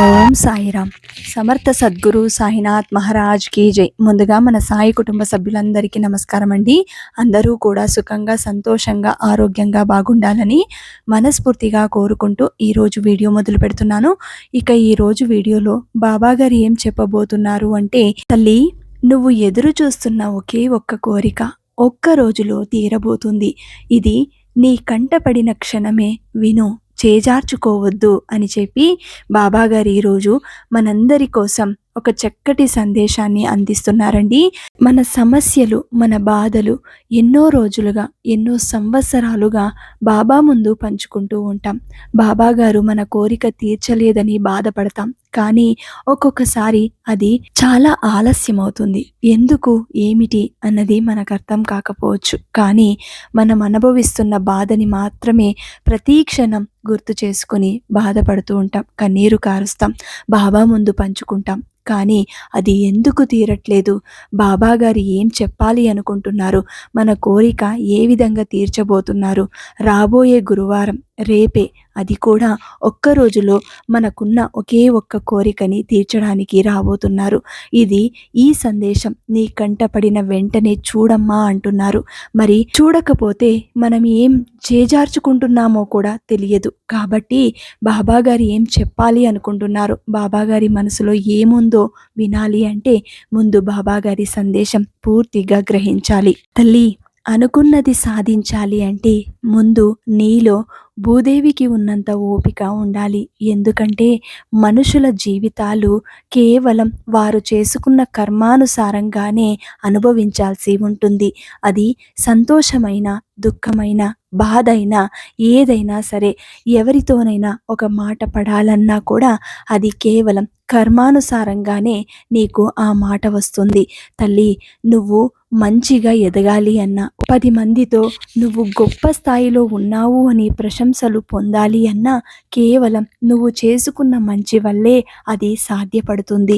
ఓం సాయిరామ్. సమర్థ సద్గురు సాయినాథ్ మహారాజ్ కీ జై. ముందుగా మన సాయి కుటుంబ సభ్యులందరికీ నమస్కారం అండి. అందరూ కూడా సుఖంగా సంతోషంగా ఆరోగ్యంగా బాగుండాలని మనస్ఫూర్తిగా కోరుకుంటూ ఈరోజు వీడియో మొదలు పెడుతున్నాను. ఇక ఈరోజు వీడియోలో బాబా గారు ఏం చెప్పబోతున్నారు అంటే తల్లి నువ్వు ఎదురు చూస్తున్న ఒకే ఒక్క కోరిక ఒక్క రోజులో తీరబోతుంది. ఇది నీ కంటపడిన క్షణమే విను. చేజార్చుకోవద్దు అని చెప్పి బాబాగారు ఈరోజు మనందరి కోసం ఒక చక్కటి సందేశాన్ని అందిస్తున్నారండి. మన సమస్యలు మన బాధలు ఎన్నో రోజులుగా ఎన్నో సంవత్సరాలుగా బాబా ముందు పంచుకుంటూ ఉంటాం. బాబా గారు మన కోరిక తీర్చలేదని బాధపడతాం. కానీ ఒక్కొక్కసారి అది చాలా ఆలస్యం అవుతుంది ఎందుకు ఏమిటి అన్నది మనకు అర్థం కాకపోవచ్చు. కానీ మనం అనుభవిస్తున్న బాధని మాత్రమే ప్రతి క్షణం గుర్తు చేసుకుని బాధపడుతూ ఉంటాం. కన్నీరు కారుస్తాం. బాబా ముందు పంచుకుంటాం. కానీ అది ఎందుకు తీరట్లేదు? బాబాగారు ఏం చెప్పాలి అనుకుంటున్నారు? మన కోరిక ఏ విధంగా తీర్చబోతున్నారు? రాబోయే గురువారం రేపే. అది కూడా ఒక్క రోజులో మనకున్న ఒకే ఒక్క కోరికని తీర్చడానికి రాబోతున్నారు. ఇది ఈ సందేశం నీ కంటపడిన వెంటనే చూడమ్మా అంటున్నారు. మరి చూడకపోతే మనం ఏం చేజార్చుకుంటున్నామో కూడా తెలియదు. కాబట్టి బాబాగారి ఏం చెప్పాలి అనుకుంటున్నారు? బాబాగారి మనసులో ఏముందో వినాలి అంటే ముందు బాబాగారి సందేశం పూర్తిగా గ్రహించాలి. తల్లి అనుకున్నది సాధించాలి అంటే ముందు నీలో భూదేవికి ఉన్నంత ఓపిక ఉండాలి. ఎందుకంటే మనుషుల జీవితాలు కేవలం వారు చేసుకున్న కర్మానుసారంగానే అనుభవించాల్సి ఉంటుంది. అది సంతోషమైన దుఃఖమైన బాధైనా ఏదైనా సరే ఎవరితోనైనా ఒక మాట పడాలన్నా కూడా అది కేవలం కర్మానుసారంగానే నీకు ఆ మాట వస్తుంది. తల్లి నువ్వు మంచిగా ఎదగాలి అన్న పది మందితో నువ్వు గొప్ప స్థాయిలో ఉన్నావు అని ప్రశంసలు పొందాలి అన్నా కేవలం నువ్వు చేసుకున్న మంచి వల్లే అది సాధ్యపడుతుంది.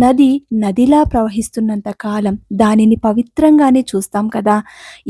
నది నదిలా ప్రవహిస్తున్నంత కాలం దానిని పవిత్రంగానే చూస్తాం కదా.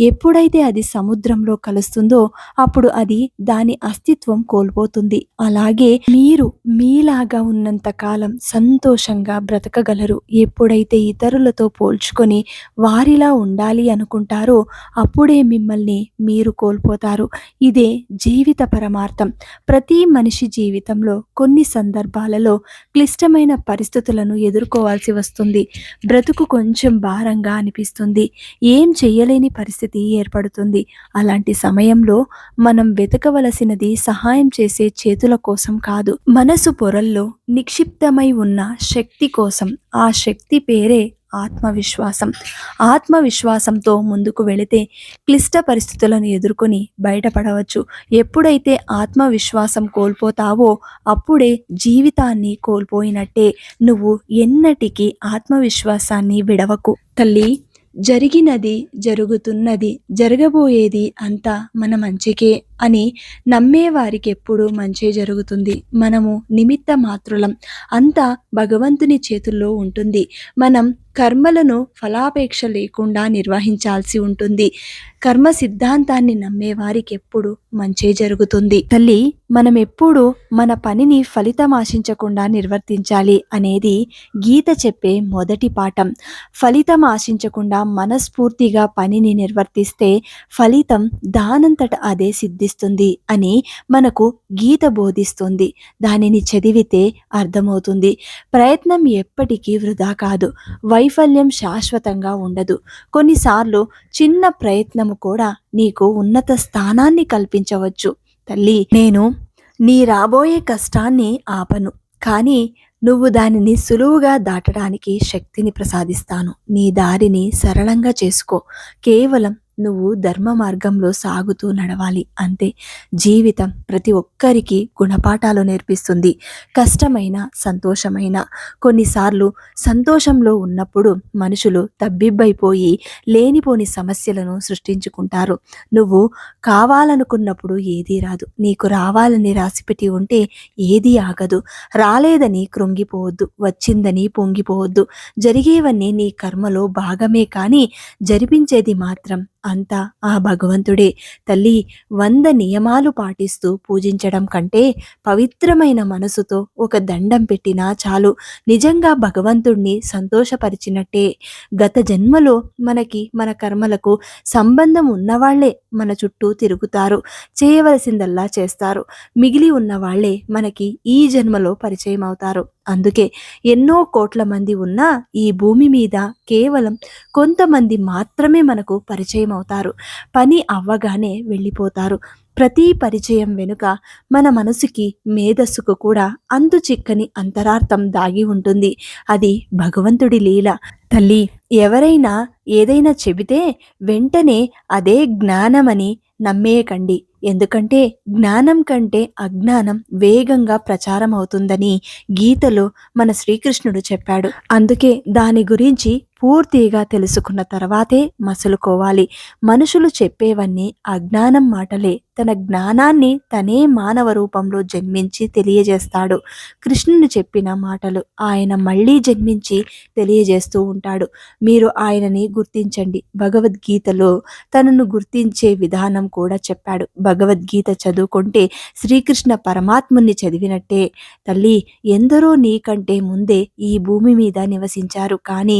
ఎప్పుడైతే అది సముద్రంలో కలుస్తుందో అప్పుడు అది దాని అస్తిత్వం కోల్పోతుంది. అలాగే మీరు మీలాగా ఉన్నంత కాలం సంతోషంగా బ్రతకగలరు. ఎప్పుడైతే ఇతరులతో పోల్చుకొని వారిలా ఉండాలి అనుకుంటారో అప్పుడే మిమ్మల్ని మీరు కోల్పోతారు. ఇదే జీవి పరమార్థం. ప్రతి మనిషి జీవితంలో కొన్ని సందర్భాలలో క్లిష్టమైన పరిస్థితులను ఎదుర్కోవాల్సి వస్తుంది. బ్రతుకు కొంచెం భారంగా అనిపిస్తుంది. ఏం చేయలేని పరిస్థితి ఏర్పడుతుంది. అలాంటి సమయంలో మనం వెతకవలసినది సహాయం చేసే చేతుల కోసం కాదు. మనసు పొరల్లో నిక్షిప్తమై ఉన్న శక్తి కోసం. ఆ శక్తి పేరే ఆత్మవిశ్వాసం. ఆత్మవిశ్వాసంతో ముందుకు వెళితే క్లిష్ట పరిస్థితులను ఎదుర్కొని బయటపడవచ్చు. ఎప్పుడైతే ఆత్మవిశ్వాసం కోల్పోతావో అప్పుడే జీవితాన్ని కోల్పోయినట్టే. నువ్వు ఎన్నటికీ ఆత్మవిశ్వాసాన్ని విడవకు. తల్లి జరిగినది జరుగుతున్నది జరగబోయేది అంతా మన మంచికే. అని నమ్మేవారికి ఎప్పుడూ మంచి జరుగుతుంది. మనము నిమిత్త మాత్రులం అంతా భగవంతుని చేతుల్లో ఉంటుంది. మనం కర్మలను ఫలాపేక్ష లేకుండా నిర్వహించాల్సి ఉంటుంది. కర్మ సిద్ధాంతాన్ని నమ్మేవారికి ఎప్పుడు మంచే జరుగుతుంది. తల్లి మనం ఎప్పుడు మన పనిని ఫలితం ఆశించకుండా నిర్వర్తించాలి అనేది గీత చెప్పే మొదటి పాఠం. ఫలితం ఆశించకుండా మనస్ఫూర్తిగా పనిని నిర్వర్తిస్తే ఫలితం దానంతట అదే సిద్ధిస్తుంది అని మనకు గీత బోధిస్తుంది. దానిని చదివితే అర్థమవుతుంది. ప్రయత్నం ఎప్పటికీ వృధా కాదు. వైఫల్యం శాశ్వతంగా ఉండదు. కొన్నిసార్లు చిన్న ప్రయత్నము కూడా నీకు ఉన్నత స్థానాన్ని కల్పించవచ్చు. తల్లి నేను నీ రాబోయే కష్టాన్ని ఆపను. కానీ నువ్వు దానిని సులువుగా దాటడానికి శక్తిని ప్రసాదిస్తాను. నీ దారిని సరళంగా చేసుకో. కేవలం నువ్వు ధర్మ మార్గంలో సాగుతూ నడవాలి అంతే జీవితం ప్రతి ఒక్కరికి గుణపాఠాలు నేర్పిస్తుంది. కష్టమైన సంతోషమైన. కొన్నిసార్లు సంతోషంలో ఉన్నప్పుడు మనుషులు తబ్బిబ్బైపోయి లేనిపోని సమస్యలను సృష్టించుకుంటారు. నువ్వు కావాలనుకున్నప్పుడు ఏదీ రాదు. నీకు రావాలని రాసిపెట్టి ఉంటే ఏదీ ఆగదు. రాలేదని కృంగిపోవద్దు. వచ్చిందని పొంగిపోవద్దు. జరిగేవన్నీ నీ కర్మలో భాగమే కానీ జరిపించేది మాత్రం అంతా ఆ భగవంతుడే. తల్లి వంద నియమాలు పాటిస్తూ పూజించడం కంటే పవిత్రమైన మనసుతో ఒక దండం పెట్టినా చాలు. నిజంగా భగవంతుణ్ణి సంతోషపరిచినట్టే. గత జన్మలో మనకి మన కర్మలకు సంబంధం ఉన్నవాళ్ళే మన చుట్టూ తిరుగుతారు చేయవలసిందల్లా చేస్తారు. మిగిలి ఉన్నవాళ్ళే మనకి ఈ జన్మలో పరిచయం అవుతారు అందుకే ఎన్నో కోట్ల మంది ఉన్న ఈ భూమి మీద కేవలం కొంతమంది మాత్రమే మనకు పరిచయం అవుతారు. పని అవ్వగానే వెళ్ళిపోతారు. ప్రతి పరిచయం వెనుక మన మనసుకి మేధస్సుకు కూడా అంతు చిక్కని అంతరార్థం దాగి ఉంటుంది. అది భగవంతుడి లీల. తల్లి ఎవరైనా ఏదైనా చెబితే వెంటనే అదే జ్ఞానమని నమ్మేయకండి. ఎందుకంటే జ్ఞానం కంటే అజ్ఞానం వేగంగా ప్రచారం అవుతుందని గీతలో మన శ్రీకృష్ణుడు చెప్పాడు. అందుకే దాని గురించి పూర్తిగా తెలుసుకున్న తర్వాతే మసులుకోవాలి. మనుషులు చెప్పేవన్నీ అజ్ఞానం మాటలే. తన జ్ఞానాన్ని తనే మానవ రూపంలో జన్మించి తెలియజేస్తాడు. కృష్ణుని చెప్పిన మాటలు ఆయన మళ్ళీ జన్మించి తెలియజేస్తూ ఉంటాడు. మీరు ఆయనని గుర్తించండి. భగవద్గీతలో తనను గుర్తించే విధానం కూడా చెప్పాడు. భగవద్గీత చదువుకుంటే శ్రీకృష్ణ పరమాత్ముని చదివినట్టే. తల్లి ఎందరో నీకంటే ముందే ఈ భూమి మీద నివసించారు. కానీ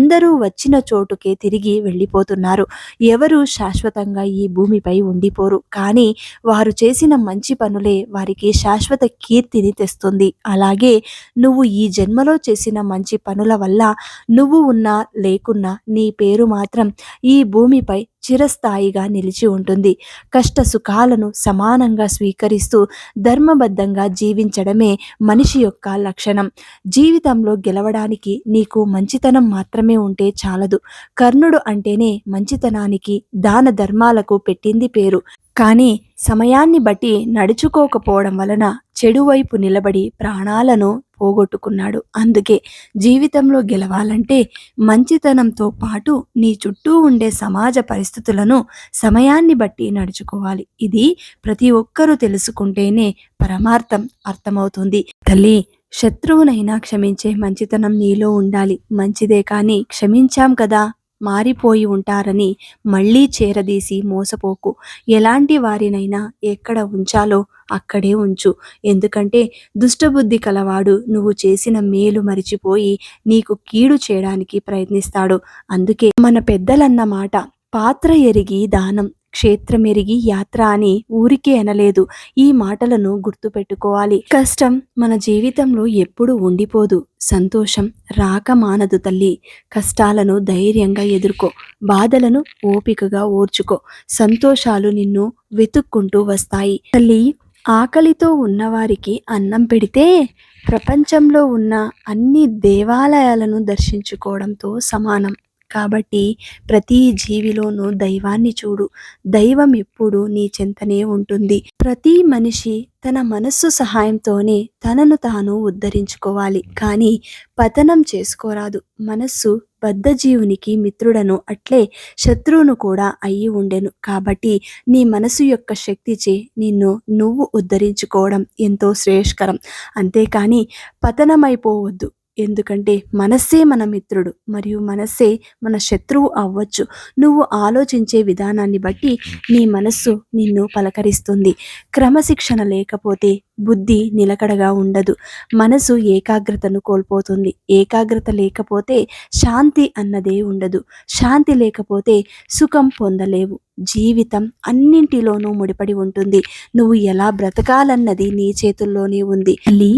అందరూ వచ్చిన చోటుకే తిరిగి వెళ్ళిపోతున్నారు. ఎవరు శాశ్వతంగా ఈ భూమిపై ఉండిపోరు. కానీ వారు చేసిన మంచి పనులే వారికి శాశ్వత కీర్తిని తెస్తుంది. అలాగే నువ్వు ఈ జన్మలో చేసిన మంచి పనుల వల్ల నువ్వు ఉన్నా లేకున్నా నీ పేరు మాత్రం ఈ భూమిపై చిరస్థాయిగా నిలిచి ఉంటుంది. కష్ట సుఖాలను సమానంగా స్వీకరిస్తూ ధర్మబద్ధంగా జీవించడమే మనిషి యొక్క లక్షణం. జీవితంలో గెలవడానికి నీకు మంచితనం మాత్రమే ఉంటే చాలదు. కర్ణుడు అంటేనే మంచితనానికి దాన ధర్మాలకు పెట్టింది పేరు. కానీ సమయాన్ని బట్టి నడుచుకోకపోవడం వలన చెడువైపు నిలబడి ప్రాణాలను పోగొట్టుకున్నాడు. అందుకే జీవితంలో గెలవాలంటే మంచితనంతో పాటు నీ చుట్టూ ఉండే సమాజ పరిస్థితులను సమయాన్ని బట్టి నడుచుకోవాలి. ఇది ప్రతి ఒక్కరూ తెలుసుకుంటేనే పరమార్థం అర్థమవుతుంది. తల్లి శత్రువునైనా క్షమించే మంచితనం నీలో ఉండాలి. మంచిదే కానీ క్షమించాం కదా. మారిపోయి ఉంటారని మళ్ళీ చేరదీసి మోసపోకు. ఎలాంటి వారినైనా ఎక్కడ ఉంచాలో అక్కడే ఉంచు. ఎందుకంటే దుష్టబుద్ధి కలవాడు నువ్వు చేసిన మేలు మరిచిపోయి నీకు కీడు చేయడానికి ప్రయత్నిస్తాడు. అందుకే మన పెద్దలన్న మాట పాత్ర ఎరిగి దానం. క్షేత్రమెరిగి యాత్ర అని ఊరికే అనలేదు. ఈ మాటలను గుర్తుపెట్టుకోవాలి. కష్టం మన జీవితంలో ఎప్పుడు ఉండిపోదు. సంతోషం రాక మానదు తల్లి. కష్టాలను ధైర్యంగా ఎదుర్కో. బాధలను ఓపికగా ఓర్చుకో. సంతోషాలు నిన్ను వెతుక్కుంటూ వస్తాయి. తల్లి ఆకలితో ఉన్నవారికి అన్నం పెడితే ప్రపంచంలో ఉన్న అన్ని దేవాలయాలను దర్శించుకోవడంతో సమానం. కాబట్టి ప్రతి జీవిలోనూ దైవాన్ని చూడు. దైవం ఎప్పుడు నీ చెంతనే ఉంటుంది. ప్రతి మనిషి తన మనస్సు సహాయంతోనే తనను తాను ఉద్ధరించుకోవాలి. కానీ పతనం చేసుకోరాదు. మనస్సు బద్ధజీవునికి మిత్రుడను. అట్లే శత్రువును కూడా అయి ఉండెను. కాబట్టి నీ మనసు యొక్క శక్తిచే నిన్ను నువ్వు ఉద్ధరించుకోవడం ఎంతో శ్రేయస్కరం. అంతేకాని పతనమైపోవద్దు. ఎందుకంటే మనస్సే మన మిత్రుడు మరియు మనస్సే మన శత్రువు అవ్వచ్చు. నువ్వు ఆలోచించే విధానాన్ని బట్టి నీ మనస్సు నిన్ను పలకరిస్తుంది. క్రమశిక్షణ లేకపోతే బుద్ధి నిలకడగా ఉండదు. మనసు ఏకాగ్రతను కోల్పోతుంది. ఏకాగ్రత లేకపోతే శాంతి అన్నదే ఉండదు. శాంతి లేకపోతే సుఖం పొందలేవు. జీవితం అన్నింటిలోనూ ముడిపడి ఉంటుంది. నువ్వు ఎలా బ్రతకాలన్నది నీ చేతుల్లోనే ఉంది. లీ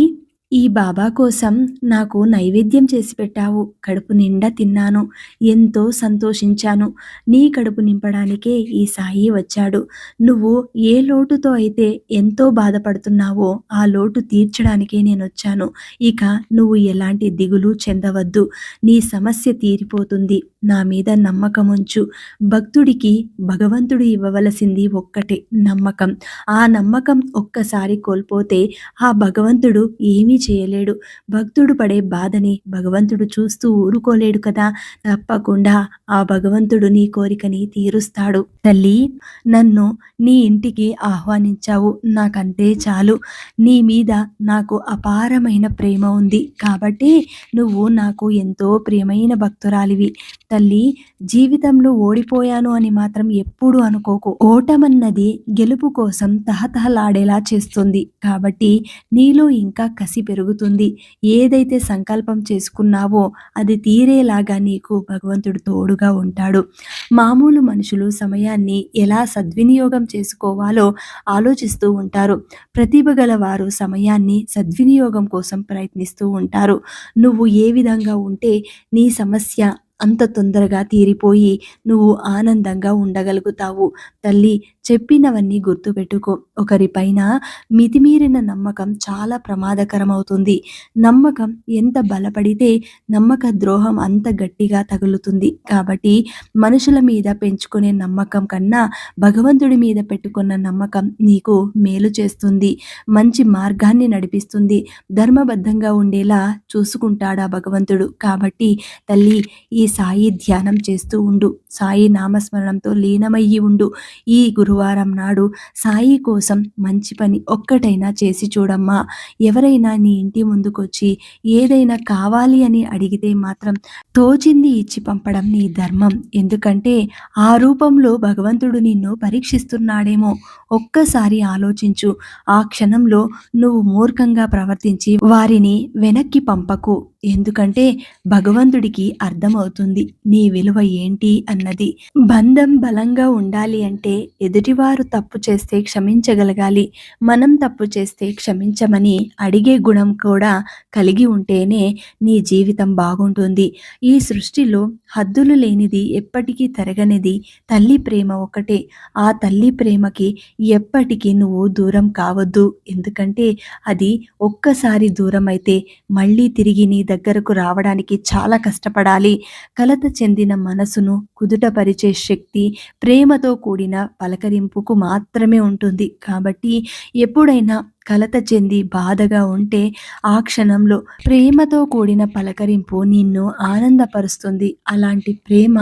ఈ బాబా కోసం నాకు నైవేద్యం చేసి పెట్టావు. కడుపు నిండా తిన్నాను. ఎంతో సంతోషించాను. నీ కడుపు నింపడానికే ఈ సాయి వచ్చాడు. నువ్వు ఏ లోటుతో అయితే ఎంతో బాధపడుతున్నావో ఆ లోటు తీర్చడానికే నేను వచ్చాను ఇక నువ్వు ఎలాంటి దిగులు చెందవద్దు. నీ సమస్య తీరిపోతుంది. నా మీద నమ్మకం ఉంచు భక్తుడికి భగవంతుడు ఇవ్వవలసింది ఒక్కటే నమ్మకం. ఆ నమ్మకం ఒక్కసారి కోల్పోతే ఆ భగవంతుడు ఏమీ చేయలేడు. భక్తుడు పడే బాధని భగవంతుడు చూస్తూ ఊరుకోలేడు కదా. తప్పకుండా ఆ భగవంతుడు నీ కోరికని తీరుస్తాడు. తల్లి నన్ను నీ ఇంటికి ఆహ్వానించావు. నాకంతే చాలు. నీ మీద నాకు అపారమైన ప్రేమ ఉంది. కాబట్టి నువ్వు నాకు ఎంతో ప్రియమైన భక్తురాలివి. తల్లి జీవితంలో ఓడిపోయాను అని మాత్రం ఎప్పుడు అనుకోకు. ఓటమన్నది గెలుపు కోసం తహతహలాడేలా చేస్తుంది. కాబట్టి నీలో ఇంకా కసి పెరుగుతుంది. ఏదైతే సంకల్పం చేసుకున్నావో అది తీరేలాగా నీకు భగవంతుడు తోడుగా ఉంటాడు. మామూలు మనుషులు సమయాన్ని ఎలా సద్వినియోగం చేసుకోవాలో ఆలోచిస్తూ ఉంటారు. ప్రతిభ గల వారు సమయాన్ని సద్వినియోగం కోసం ప్రయత్నిస్తూ ఉంటారు. నువ్వు ఏ విధంగా ఉంటే నీ సమస్య అంత తొందరగా తీరిపోయి నువ్వు ఆనందంగా ఉండగలుగుతావు. తల్లి చెప్పినవన్నీ గుర్తుపెట్టుకో. ఒకరిపైన మితిమీరిన నమ్మకం చాలా ప్రమాదకరమవుతుంది. నమ్మకం ఎంత బలపడితే నమ్మక ద్రోహం అంత గట్టిగా తగులుతుంది. కాబట్టి మనుషుల మీద పెంచుకునే నమ్మకం కన్నా భగవంతుడి మీద పెట్టుకున్న నమ్మకం నీకు మేలు చేస్తుంది. మంచి మార్గాన్ని నడిపిస్తుంది. ధర్మబద్ధంగా ఉండేలా చూసుకుంటాడా భగవంతుడు? కాబట్టి తల్లి ఈ సాయి ధ్యానం చేస్తూ ఉండు. సాయి నామస్మరణంతో లీనమయ్యి ఉండు. ఈ గురువారం నాడు సాయి కోసం మంచి పని ఒక్కటైనా చేసి చూడమ్మా. ఎవరైనా నీ ఇంటి ముందుకొచ్చి ఏదైనా కావాలి అని అడిగితే మాత్రం తోచింది ఇచ్చి పంపడం నీ ధర్మం. ఎందుకంటే ఆ రూపంలో భగవంతుడు నిన్ను పరీక్షిస్తున్నాడేమో. ఒక్కసారి ఆలోచించు. ఆ క్షణంలో నువ్వు మూర్ఖంగా ప్రవర్తించి వారిని వెనక్కి పంపకు. ఎందుకంటే భగవంతుడికి అర్థమవుతుంది నీ విలువ ఏంటి అన్నది. బంధం బలంగా ఉండాలి అంటే ఎదుటివారు తప్పు చేస్తే క్షమించగలగాలి మనం తప్పు చేస్తే క్షమించమని అడిగే గుణం కూడా కలిగి ఉంటేనే నీ జీవితం బాగుంటుంది. ఈ సృష్టిలో హద్దులు లేనిది ఎప్పటికీ తరగనిది తల్లి ప్రేమ ఒకటే. ఆ తల్లి ప్రేమకి ఎప్పటికీ నువ్వు దూరం కావద్దు. ఎందుకంటే అది ఒక్కసారి దూరం అయితే మళ్ళీ తిరిగి నీ దగ్గరకు రావడానికి చాలా కష్టపడాలి. కలత చెందిన మనసును కుదుటపరిచే శక్తి ప్రేమతో కూడిన పలకరింపుకు మాత్రమే ఉంటుంది. కాబట్టి ఎప్పుడైనా కలత చెంది బాధగా ఉంటే ఆ క్షణంలో ప్రేమతో కూడిన పలకరింపు నిన్ను ఆనందపరుస్తుంది. అలాంటి ప్రేమ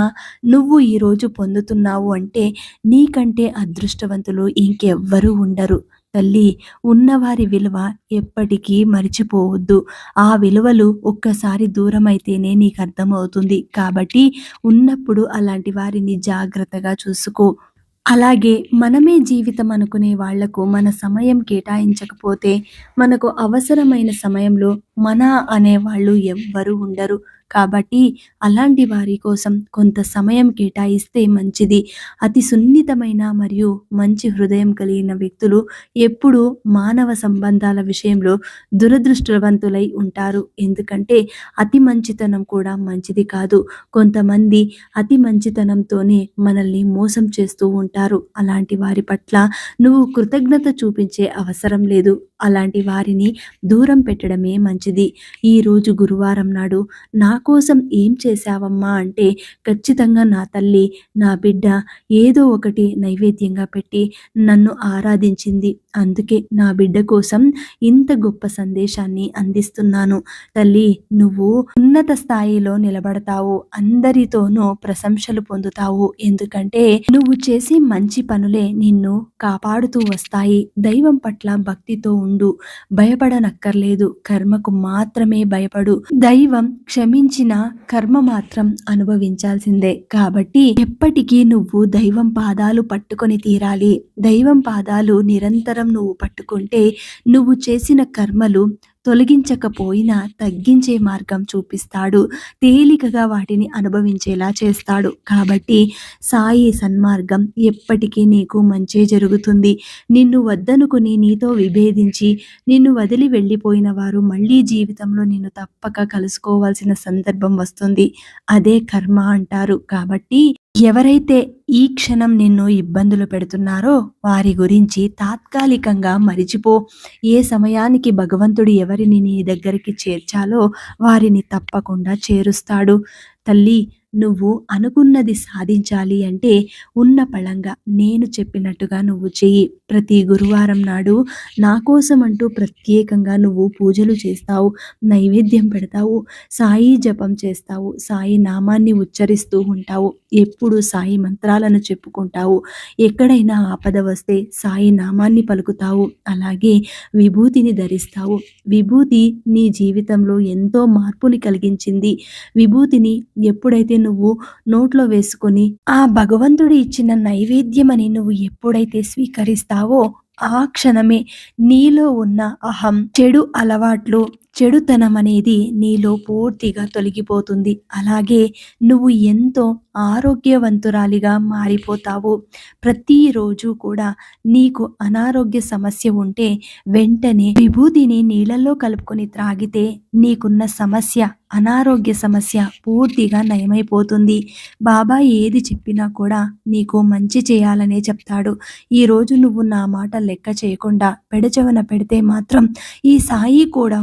నువ్వు ఈరోజు పొందుతున్నావు అంటే నీకంటే అదృష్టవంతులు ఇంకెవ్వరూ ఉండరు. తల్లి ఉన్నవారి విలువ ఎప్పటికీ మరిచిపోవద్దు. ఆ విలువలు ఒక్కసారి దూరం అయితేనే నీకు అర్థమవుతుంది కాబట్టి ఉన్నప్పుడు అలాంటి వారిని జాగ్రత్తగా చూసుకో. అలాగే మనమే జీవితం అనుకునే వాళ్ళకు మన సమయం కేటాయించకపోతే మనకు అవసరమైన సమయంలో మన అనేవాళ్ళు ఎవ్వరూ ఉండరు. కాబట్టి అలాంటి వారి కోసం కొంత సమయం కేటాయిస్తే మంచిది. అతి సున్నితమైన మరియు మంచి హృదయం కలిగిన వ్యక్తులు ఎప్పుడూ మానవ సంబంధాల విషయంలో దురదృష్టవంతులై ఉంటారు. ఎందుకంటే అతి మంచితనం కూడా మంచిది కాదు. కొంతమంది అతి మంచితనంతోనే మనల్ని మోసం చేస్తూ ఉంటారు. అలాంటి వారి పట్ల నువ్వు కృతజ్ఞత చూపించే అవసరం లేదు. అలాంటి వారిని దూరం పెట్టడమే మంచిది. ఈరోజు గురువారం నాడు నా కోసం ఏం చేశావమ్మా అంటే ఖచ్చితంగా నా తల్లి నా బిడ్డ ఏదో ఒకటి నైవేద్యంగా పెట్టి నన్ను ఆరాధించింది. అందుకే నా బిడ్డ కోసం ఇంత గొప్ప సందేశాన్ని అందిస్తున్నాను. తల్లి నువ్వు ఉన్నత స్థాయిలో నిలబడతావు. అందరితోనూ ప్రశంసలు పొందుతావు. ఎందుకంటే నువ్వు చేసే మంచి పనులే నిన్ను కాపాడుతూ వస్తాయి. దైవం పట్ల భక్తితో ఉండు. భయపడనక్కర్లేదు. కర్మకు మాత్రమే భయపడు. దైవం క్షమించిన కర్మ మాత్రం అనుభవించాల్సిందే. కాబట్టి ఎప్పటికీ నువ్వు దైవం పాదాలు పట్టుకొని తీరాలి. దైవం పాదాలు నిరంతరం నువ్వు పట్టుకుంటే నువ్వు చేసిన కర్మలు తొలగించకపోయినా తగ్గించే మార్గం చూపిస్తాడు. తేలికగా వాటిని అనుభవించేలా చేస్తాడు. కాబట్టి సాయి సన్మార్గం. ఎప్పటికీ నీకు మంచే జరుగుతుంది. నిన్ను వద్దనుకుని నీతో విభేదించి నిన్ను వదిలి వెళ్ళిపోయిన వారు మళ్ళీ జీవితంలో నిన్ను తప్పక కలుసుకోవాల్సిన సందర్భం వస్తుంది. అదే కర్మ అంటారు. కాబట్టి ఎవరైతే ఈ క్షణం నిన్ను ఇబ్బందులు పెడుతున్నారో వారి గురించి తాత్కాలికంగా మరిచిపో. ఏ సమయానికి భగవంతుడు ఎవరిని నీ దగ్గరికి చేర్చాలో వారిని తప్పకుండా చేరుస్తాడు. తల్లి నువ్వు అనుకున్నది సాధించాలి అంటే ఉన్న పళంగా నేను చెప్పినట్టుగా నువ్వు చెయ్యి. ప్రతి గురువారం నాడు నా కోసం అంటూ ప్రత్యేకంగా నువ్వు పూజలు చేస్తావు నైవేద్యం పెడతావు సాయి జపం చేస్తావు సాయి నామాన్ని ఉచ్చరిస్తూ ఉంటావు ఎప్పుడు సాయి మంత్రాలను చెప్పుకుంటావు ఎక్కడైనా ఆపద వస్తే సాయి నామాన్ని పలుకుతావు అలాగే విభూతిని ధరిస్తావు. విభూతి నీ జీవితంలో ఎంతో మార్పుని కలిగించింది. విభూతిని ఎప్పుడైతే నువ్వు నోట్లో వేసుకొని ఆ భగవంతుడు ఇచ్చిన నైవేద్యం అని నువ్వు ఎప్పుడైతే స్వీకరిస్తావో ఆ క్షణమే నీలో ఉన్న అహం చెడు అలవాట్లు చెడుతనం అనేది నీలో పూర్తిగా తొలగిపోతుంది. అలాగే నువ్వు ఎంతో ఆరోగ్యవంతురాలిగా మారిపోతావు. ప్రతిరోజు కూడా నీకు అనారోగ్య సమస్య ఉంటే వెంటనే విభూతిని నీళ్ళల్లో కలుపుకొని త్రాగితే నీకున్న సమస్య అనారోగ్య సమస్య పూర్తిగా నయమైపోతుంది. బాబా ఏది చెప్పినా కూడా నీకు మంచి చేయాలనే చెప్తాడు. ఈరోజు నువ్వు నా మాట లెక్క చేయకుండా పెడచవన పెడితే మాత్రం ఈ సాయి కూడా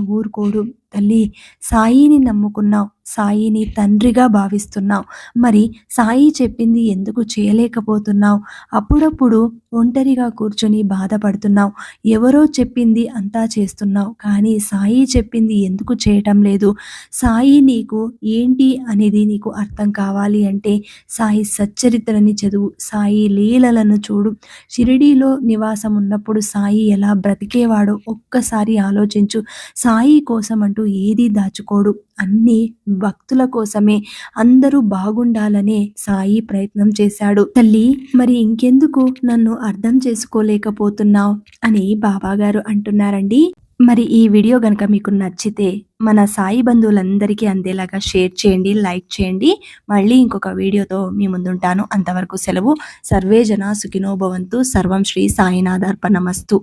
ఊరుకోడు తల్లి సాయిని నమ్ముకున్నావు. సాయిని తండ్రిగా భావిస్తున్నావు. మరి సాయి చెప్పింది ఎందుకు చేయలేకపోతున్నావు? అప్పుడప్పుడు ఒంటరిగా కూర్చొని బాధపడుతున్నావు. ఎవరో చెప్పింది అంతా చేస్తున్నావు. కానీ సాయి చెప్పింది ఎందుకు చేయటం లేదు? సాయి నీకు ఏంటి అనేది నీకు అర్థం కావాలి అంటే సాయి సచ్చరిత్రని చదువు. సాయి లీలలను చూడు. షిరిడీలో నివాసం ఉన్నప్పుడు సాయి ఎలా బ్రతికేవాడో ఒక్కసారి ఆలోచించు. సాయి కోసం అంటూ ఏది దాచుకోడు. అన్ని భక్తుల కోసమే అందరూ బాగుండాలనే సాయి ప్రయత్నం చేశాడు. తల్లి మరి ఇంకెందుకు నన్ను అర్థం చేసుకోలేకపోతున్నావు? అని బాబాగారు అంటున్నారండి. మరి ఈ వీడియో గనక మీకు నచ్చితే మన సాయి బంధువులందరికీ అందేలాగా షేర్ చేయండి లైక్ చేయండి. మళ్ళీ ఇంకొక వీడియోతో మీ ముందుంటాను. అంతవరకు సెలవు. సర్వే జన సుఖినోభవంతు సర్వం శ్రీ సాయినాథార్పణమస్తు.